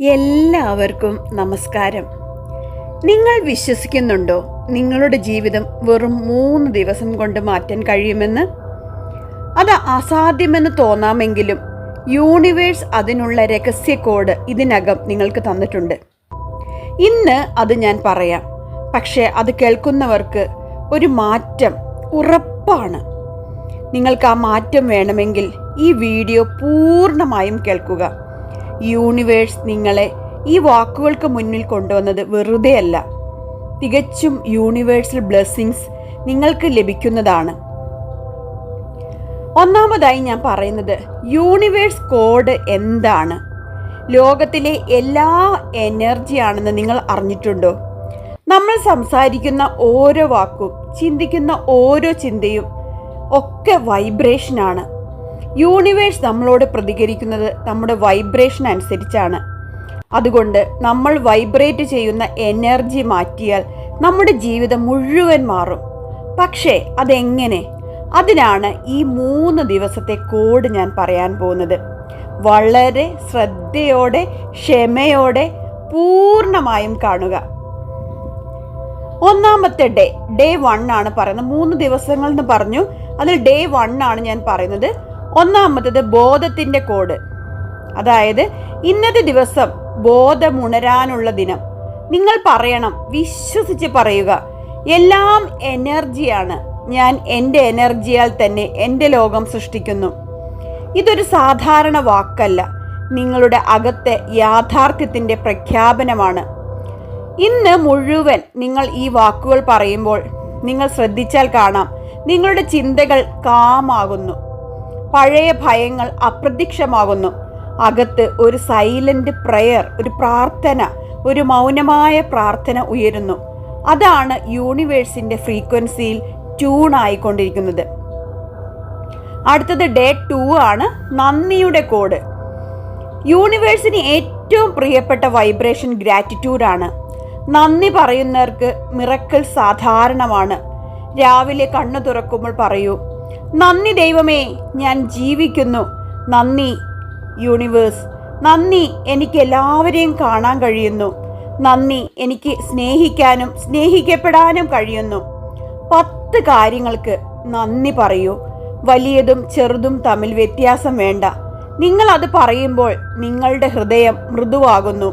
എല്ലാവർക്കും നമസ്കാരം. നിങ്ങൾ വിശ്വസിക്കുന്നുണ്ടോ നിങ്ങളുടെ ജീവിതം വെറും മൂന്ന് ദിവസം കൊണ്ട് മാറ്റാൻ കഴിയുമെന്ന്? അത് അസാധ്യമെന്ന് തോന്നാമെങ്കിലും യൂണിവേഴ്സ് അതിനുള്ള രഹസ്യ കോഡ് ഇതിനകം നിങ്ങൾക്ക് തന്നിട്ടുണ്ട്. ഇന്ന് അത് ഞാൻ പറയാം. പക്ഷേ അത് കേൾക്കുന്നവർക്ക് ഒരു മാറ്റം ഉറപ്പാണ്. നിങ്ങൾക്ക് ആ മാറ്റം വേണമെങ്കിൽ ഈ വീഡിയോ പൂർണമായും കേൾക്കുക. യൂണിവേഴ്സ് നിങ്ങളെ ഈ വാക്കുകൾക്ക് മുന്നിൽ കൊണ്ടുവന്നത് വെറുതെയല്ല. തികച്ചും യൂണിവേഴ്സൽ ബ്ലെസ്സിങ്സ് നിങ്ങൾക്ക് ലഭിക്കുന്നതാണ്. ഒന്നാമതായി ഞാൻ പറയുന്നത് യൂണിവേഴ്സ് കോഡ് എന്താണ്? ലോകത്തിലെ എല്ലാ എനർജിയാണെന്ന് നിങ്ങൾ അറിഞ്ഞിട്ടുണ്ടോ? നമ്മൾ സംസാരിക്കുന്ന ഓരോ വാക്കും ചിന്തിക്കുന്ന ഓരോ ചിന്തയും ഒക്കെ വൈബ്രേഷനാണ് യൂണിവേഴ്സ് നമ്മളോട് പ്രതികരിക്കുന്നത് നമ്മുടെ വൈബ്രേഷൻ അനുസരിച്ചാണ്. അതുകൊണ്ട് നമ്മൾ വൈബ്രേറ്റ് ചെയ്യുന്ന എനർജി മാറ്റിയാൽ നമ്മുടെ ജീവിതം മുഴുവൻ മാറും. പക്ഷേ അതെങ്ങനെ? അതിനാണ് ഈ മൂന്ന് ദിവസത്തെ കോഡ് ഞാൻ പറയാൻ പോകുന്നത്. വളരെ ശ്രദ്ധയോടെ ക്ഷമയോടെ പൂർണമായും കാണുക. ഒന്നാമത്തെ ഡേ ഡേ വൺ ആണ് പറയുന്നത്. മൂന്ന് ദിവസങ്ങൾ എന്ന് പറഞ്ഞു. അതിൽ ഡേ വൺ ആണ് ഞാൻ പറയുന്നത്. ഒന്നാമത്തത് ബോധത്തിന്റെ കോഡ്. അതായത് ഇന്നത്തെ ദിവസം ബോധമുണരാനുള്ള ദിനം. നിങ്ങൾ പറയണം വിശ്വസിച്ച് പറയുക. എല്ലാം എനർജിയാണ്. ഞാൻ എന്റെ എനർജിയാൽ തന്നെ എന്റെ ലോകം സൃഷ്ടിക്കുന്നു. ഇതൊരു സാധാരണ വാക്കല്ല. നിങ്ങളുടെ അകത്തെ യാഥാർത്ഥ്യത്തിന്റെ പ്രഖ്യാപനമാണ്. ഇന്ന് മുഴുവൻ നിങ്ങൾ ഈ വാക്കുകൾ പറയുമ്പോൾ നിങ്ങൾ ശ്രദ്ധിച്ചാൽ കാണാം. നിങ്ങളുടെ ചിന്തകൾ കാമാകുന്നു. പഴയ ഭയങ്ങൾ അപ്രത്യക്ഷമാകുന്നു. അകത്ത് ഒരു സൈലന്റ് പ്രയർ ഒരു പ്രാർത്ഥന ഒരു മൗനമായ പ്രാർത്ഥന ഉയരുന്നു. അതാണ് യൂണിവേഴ്സിന്റെ ഫ്രീക്വൻസിയിൽ ട്യൂൺ ആയിക്കൊണ്ടിരിക്കുന്നത്. അടുത്തത് ഡേ ടു ആണ് നന്ദിയുടെ കോഡ്. യൂണിവേഴ്സിന് ഏറ്റവും പ്രിയപ്പെട്ട വൈബ്രേഷൻ ഗ്രാറ്റിറ്റ്യൂഡാണ് നന്ദി പറയുന്നവർക്ക് മിറക്കിൾ സാധാരണമാണ്. രാവിലെ കണ്ണു തുറക്കുമ്പോൾ പറയൂ നന്ദി ദൈവമേ ഞാൻ ജീവിക്കുന്നു. നന്ദി യൂണിവേഴ്സ്. നന്ദി എനിക്ക് എല്ലാവരെയും കാണാൻ കഴിയുന്നു. നന്ദി എനിക്ക് സ്നേഹിക്കാനും സ്നേഹിക്കപ്പെടാനും കഴിയുന്നു. പത്ത് കാര്യങ്ങൾക്ക് നന്ദി പറയൂ. വലിയതും ചെറുതും തമ്മിൽ വ്യത്യാസം വേണ്ട. നിങ്ങൾ അത് പറയുമ്പോൾ നിങ്ങളുടെ ഹൃദയം മൃദുവാകുന്നു.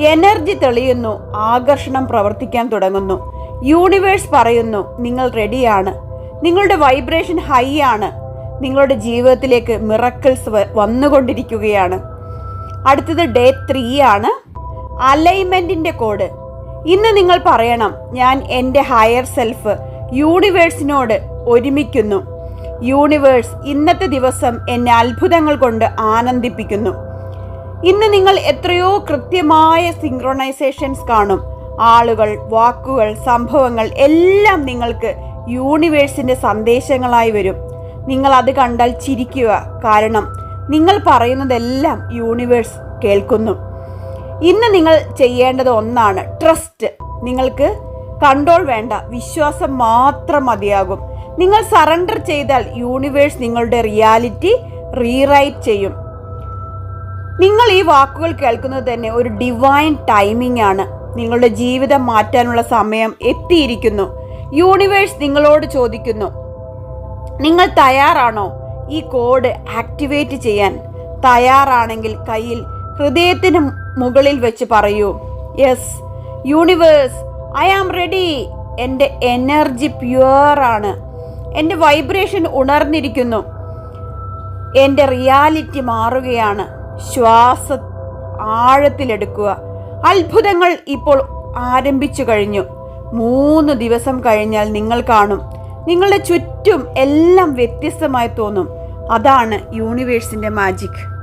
എനർജി തെളിയുന്നു. ആകർഷണം പ്രവർത്തിക്കാൻ തുടങ്ങുന്നു. യൂണിവേഴ്സ് പറയുന്നു നിങ്ങൾ റെഡിയാണ്. നിങ്ങളുടെ വൈബ്രേഷൻ ഹൈ ആണ്. നിങ്ങളുടെ ജീവിതത്തിലേക്ക് മിറക്കിൾസ് വന്നുകൊണ്ടിരിക്കുകയാണ്. അടുത്തത് ഡേ ത്രീ ആണ്. അലൈൻമെന്റിന്റെ കോഡ്. ഇന്ന് നിങ്ങൾ പറയണം ഞാൻ എന്റെ ഹയർ സെൽഫ് യൂണിവേഴ്സിനോട് ഒരുമിക്കുന്നു. യൂണിവേഴ്സ് ഇന്നത്തെ ദിവസം എന്നെ അത്ഭുതങ്ങൾ കൊണ്ട് ആനന്ദിപ്പിക്കുന്നു. ഇന്ന് നിങ്ങൾ എത്രയോ കൃത്യമായ സിങ്ക്രണൈസേഷൻസ് കാണും. ആളുകൾ വാക്കുകൾ സംഭവങ്ങൾ എല്ലാം നിങ്ങൾക്ക് യൂണിവേഴ്സിന്റെ സന്ദേശങ്ങളായി വരും. നിങ്ങൾ അത് കണ്ടാൽ ചിരിക്കുക. കാരണം നിങ്ങൾ പറയുന്നതെല്ലാം യൂണിവേഴ്സ് കേൾക്കുന്നു. ഇന്ന് നിങ്ങൾ ചെയ്യേണ്ടത് ഒന്നാണ് ട്രസ്റ്റ്. നിങ്ങൾക്ക് കൺട്രോൾ വേണ്ട. വിശ്വാസം മാത്രം മതിയാകും. നിങ്ങൾ സറണ്ടർ ചെയ്താൽ യൂണിവേഴ്സ് നിങ്ങളുടെ റിയാലിറ്റി റീറൈറ്റ് ചെയ്യും. നിങ്ങൾ ഈ വാക്കുകൾ കേൾക്കുന്നത് തന്നെ ഒരു ഡിവൈൻ ടൈമിംഗ് ആണ്. നിങ്ങളുടെ ജീവിതം മാറ്റാനുള്ള സമയം എത്തിയിരിക്കുന്നു. യൂണിവേഴ്സ് നിങ്ങളോട് ചോദിക്കുന്നു. നിങ്ങൾ തയ്യാറാണോ ഈ കോഡ് ആക്ടിവേറ്റ് ചെയ്യാൻ? തയ്യാറാണെങ്കിൽ കയ്യിൽ ഹൃദയത്തിന് മുകളിൽ വെച്ച് പറയൂ. Yes universe I am ready. എന്റെ എനർജി പ്യുവറാണ് എന്റെ വൈബ്രേഷൻ ഉണർന്നിരിക്കുന്നു. എന്റെ റിയാലിറ്റി മാറുകയാണ്. ശ്വാസ ആഴത്തിലെടുക്കുക. അത്ഭുതങ്ങൾ ഇപ്പോൾ ആരംഭിച്ചു കഴിഞ്ഞു. മൂന്ന് ദിവസം കഴിഞ്ഞാൽ നിങ്ങൾ കാണും. നിങ്ങളുടെ ചുറ്റും എല്ലാം വ്യത്യസ്തമായി തോന്നും. അതാണ് യൂണിവേഴ്സിന്റെ മാജിക്.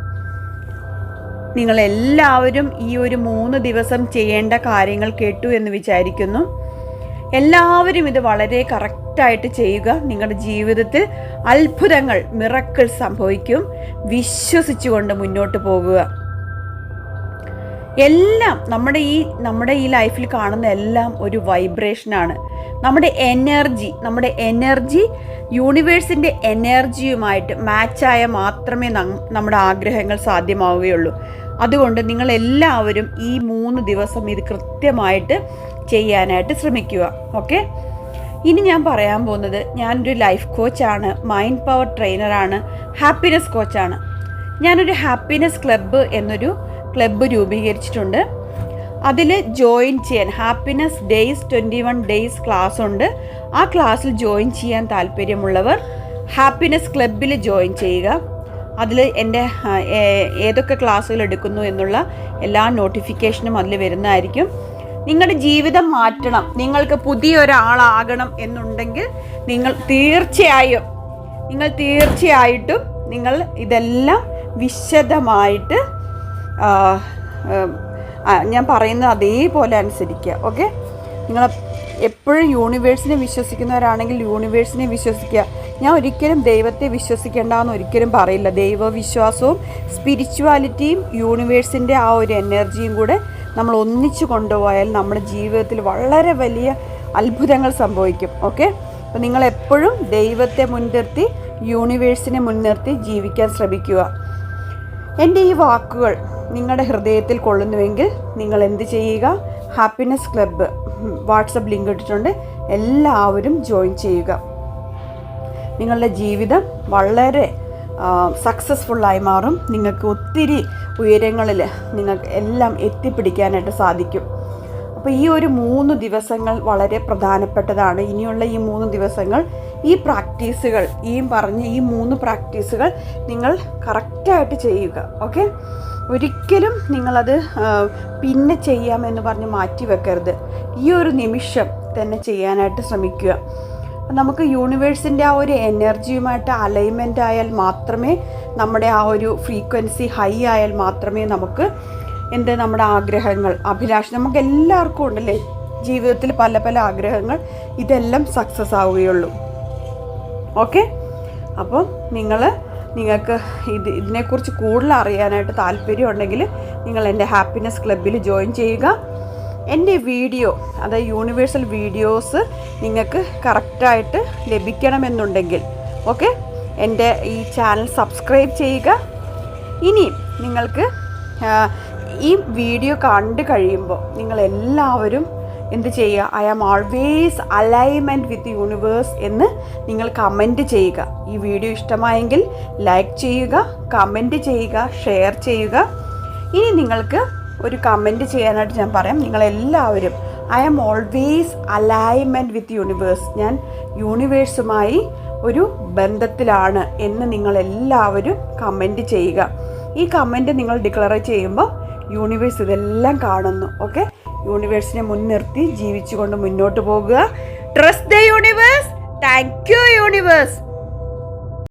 നിങ്ങളെല്ലാവരും ഈ ഒരു മൂന്ന് ദിവസം ചെയ്യേണ്ട കാര്യങ്ങൾ കേട്ടു എന്ന് വിചാരിക്കുന്നു. എല്ലാവരും ഇത് വളരെ കറക്റ്റായിട്ട് ചെയ്യുക. നിങ്ങളുടെ ജീവിതത്തിൽ അത്ഭുതങ്ങൾ മിറക്കൾ സംഭവിക്കും. വിശ്വസിച്ചുകൊണ്ട് മുന്നോട്ട് പോകുക. എല്ലാം നമ്മുടെ ഈ നമ്മുടെ ഈ ലൈഫിൽ കാണുന്ന എല്ലാം ഒരു വൈബ്രേഷനാണ് നമ്മുടെ എനർജി നമ്മുടെ എനർജി യൂണിവേഴ്സിന്റെ എനർജിയുമായിട്ട് മാച്ചായ മാത്രമേ നമ്മുടെ ആഗ്രഹങ്ങൾ സാധ്യമാവുകയുള്ളൂ. അതുകൊണ്ട് നിങ്ങൾ എല്ലാവരും ഈ മൂന്ന് ദിവസം ഇത് കൃത്യമായിട്ട് ചെയ്യാനായിട്ട് ശ്രമിക്കുക. ഓക്കെ ഇനി ഞാൻ പറയാൻ പോകുന്നത് ഞാനൊരു ലൈഫ് കോച്ചാണ് മൈൻഡ് പവർ ട്രെയിനറാണ് ഹാപ്പിനെസ് കോച്ചാണ് ഞാനൊരു ഹാപ്പിനെസ് ക്ലബ്ബ് എന്നൊരു ക്ലബ്ബ് രൂപീകരിച്ചിട്ടുണ്ട്. അതിൽ ജോയിൻ ചെയ്യാൻ happiness days twenty one days class ഉണ്ട് ആ ക്ലാസ്സിൽ ജോയിൻ ചെയ്യാൻ താല്പര്യമുള്ളവർ ഹാപ്പിനെസ് ക്ലബിൽ ജോയിൻ ചെയ്യുക. അതിൽ എന്റെ ഏതൊക്കെ ക്ലാസ്സുകൾ എടുക്കുന്നു എന്നുള്ള എല്ലാ നോട്ടിഫിക്കേഷനും അതിൽ വരുന്നതായിരിക്കും. നിങ്ങളുടെ ജീവിതം മാറ്റണം. നിങ്ങൾക്ക് പുതിയൊരാളാകണം എന്നുണ്ടെങ്കിൽ നിങ്ങൾ തീർച്ചയായും നിങ്ങൾ തീർച്ചയായിട്ടും നിങ്ങൾ ഇതെല്ലാം വിശദമായിട്ട് ഞാൻ പറയുന്നത് അതേപോലെ അനുസരിക്കുക ഓക്കെ നിങ്ങൾ എപ്പോഴും യൂണിവേഴ്സിനെ വിശ്വസിക്കുന്നവരാണെങ്കിൽ യൂണിവേഴ്സിനെ വിശ്വസിക്കുക. ഞാൻ ഒരിക്കലും ദൈവത്തെ വിശ്വസിക്കേണ്ടെന്ന് ഒരിക്കലും പറയില്ല. ദൈവവിശ്വാസവും സ്പിരിച്വാലിറ്റിയും യൂണിവേഴ്സിന്റെ ആ ഒരു എനർജിയും കൂടെ നമ്മൾ ഒന്നിച്ചു കൊണ്ടുപോയാൽ നമ്മുടെ ജീവിതത്തിൽ വളരെ വലിയ അത്ഭുതങ്ങൾ സംഭവിക്കും ഓക്കെ അപ്പോൾ നിങ്ങൾ എപ്പോഴും ദൈവത്തെ മുൻനിർത്തി യൂണിവേഴ്സിനെ മുൻനിർത്തി ജീവിക്കാൻ ശ്രമിക്കുക. എന്റെ ഈ വാക്കുകൾ നിങ്ങളുടെ ഹൃദയത്തിൽ കൊള്ളുന്നുവെങ്കിൽ നിങ്ങൾ എന്ത് ചെയ്യുക? ഹാപ്പിനെസ് ക്ലബ്ബ് വാട്സപ്പ് ലിങ്ക് ഇട്ടിട്ടുണ്ട്. എല്ലാവരും ജോയിൻ ചെയ്യുക. നിങ്ങളുടെ ജീവിതം വളരെ സക്സസ്ഫുള്ളായി മാറും. നിങ്ങൾക്ക് ഒത്തിരി ഉയരങ്ങളിൽ നിങ്ങൾക്ക് എല്ലാം എത്തിപ്പിടിക്കാനായിട്ട് സാധിക്കും. അപ്പോൾ ഈ ഒരു മൂന്ന് ദിവസങ്ങൾ വളരെ പ്രധാനപ്പെട്ടതാണ്. ഇനിയുള്ള ഈ മൂന്ന് ദിവസങ്ങൾ ഈ പ്രാക്ടീസുകൾ ഈ പറഞ്ഞ ഈ മൂന്ന് പ്രാക്ടീസുകൾ നിങ്ങൾ കറക്റ്റായിട്ട് ചെയ്യുക. ഓക്കെ ഒരിക്കലും നിങ്ങളത് പിന്നെ ചെയ്യാമെന്ന് പറഞ്ഞ് മാറ്റി വെക്കരുത്. ഈ ഒരു നിമിഷം തന്നെ ചെയ്യാനായിട്ട് ശ്രമിക്കുക. നമുക്ക് യൂണിവേഴ്സിന്റെ ആ ഒരു എനർജിയുമായിട്ട് അലൈൻമെന്റ് ആയാൽ മാത്രമേ നമ്മുടെ ആ ഒരു ഫ്രീക്വൻസി ഹൈ ആയാൽ മാത്രമേ നമുക്ക് എന്ത് നമ്മുടെ ആഗ്രഹങ്ങൾ അഭിലാഷ നമുക്ക് എല്ലാവർക്കും ഉണ്ടല്ലേ? ജീവിതത്തിൽ പല പല ആഗ്രഹങ്ങൾ ഇതെല്ലാം സക്സസ് ആവുകയുള്ളൂ. ഓക്കെ അപ്പം നിങ്ങൾ നിങ്ങൾക്ക് ഇത് ഇതിനെക്കുറിച്ച് കൂടുതൽ അറിയാനായിട്ട് താല്പര്യം ഉണ്ടെങ്കിൽ നിങ്ങൾ എന്റെ ഹാപ്പിനെസ് ക്ലബ്ബിൽ ജോയിൻ ചെയ്യുക. എന്റെ വീഡിയോ അതായത് യൂണിവേഴ്സൽ വീഡിയോസ് നിങ്ങൾക്ക് കറക്റ്റായിട്ട് ലഭിക്കണമെന്നുണ്ടെങ്കിൽ ഓക്കെ? എന്റെ ഈ ചാനൽ സബ്സ്ക്രൈബ് ചെയ്യുക. ഇനിയും നിങ്ങൾക്ക് ഈ വീഡിയോ കണ്ടു കഴിയുമ്പോൾ നിങ്ങളെല്ലാവരും എന്ത് ചെയ്യുക? I am always alignment with universe എന്ന് നിങ്ങൾ കമന്റ് ചെയ്യുക. ഈ വീഡിയോ ഇഷ്ടമായെങ്കിൽ ലൈക്ക് ചെയ്യുക കമന്റ് ചെയ്യുക ഷെയർ ചെയ്യുക. ഇനി നിങ്ങൾക്ക് ഒരു കമന്റ് ചെയ്യാനായിട്ട് ഞാൻ പറയാം. നിങ്ങളെല്ലാവരും I am always alignment with universe ഞാൻ യൂണിവേഴ്സുമായി ഒരു ബന്ധത്തിലാണ് എന്ന് നിങ്ങളെല്ലാവരും കമന്റ് ചെയ്യുക. ഈ കമന്റ് നിങ്ങൾ ഡിക്ലെയർ ചെയ്യുമ്പോൾ യൂണിവേഴ്സ് ഇതെല്ലാം കാണുന്നു. ഓക്കെ യൂണിവേഴ്സിനെ മുൻനിർത്തി ജീവിച്ചുകൊണ്ട് മുന്നോട്ട് പോകുക. Trust the universe thank you universe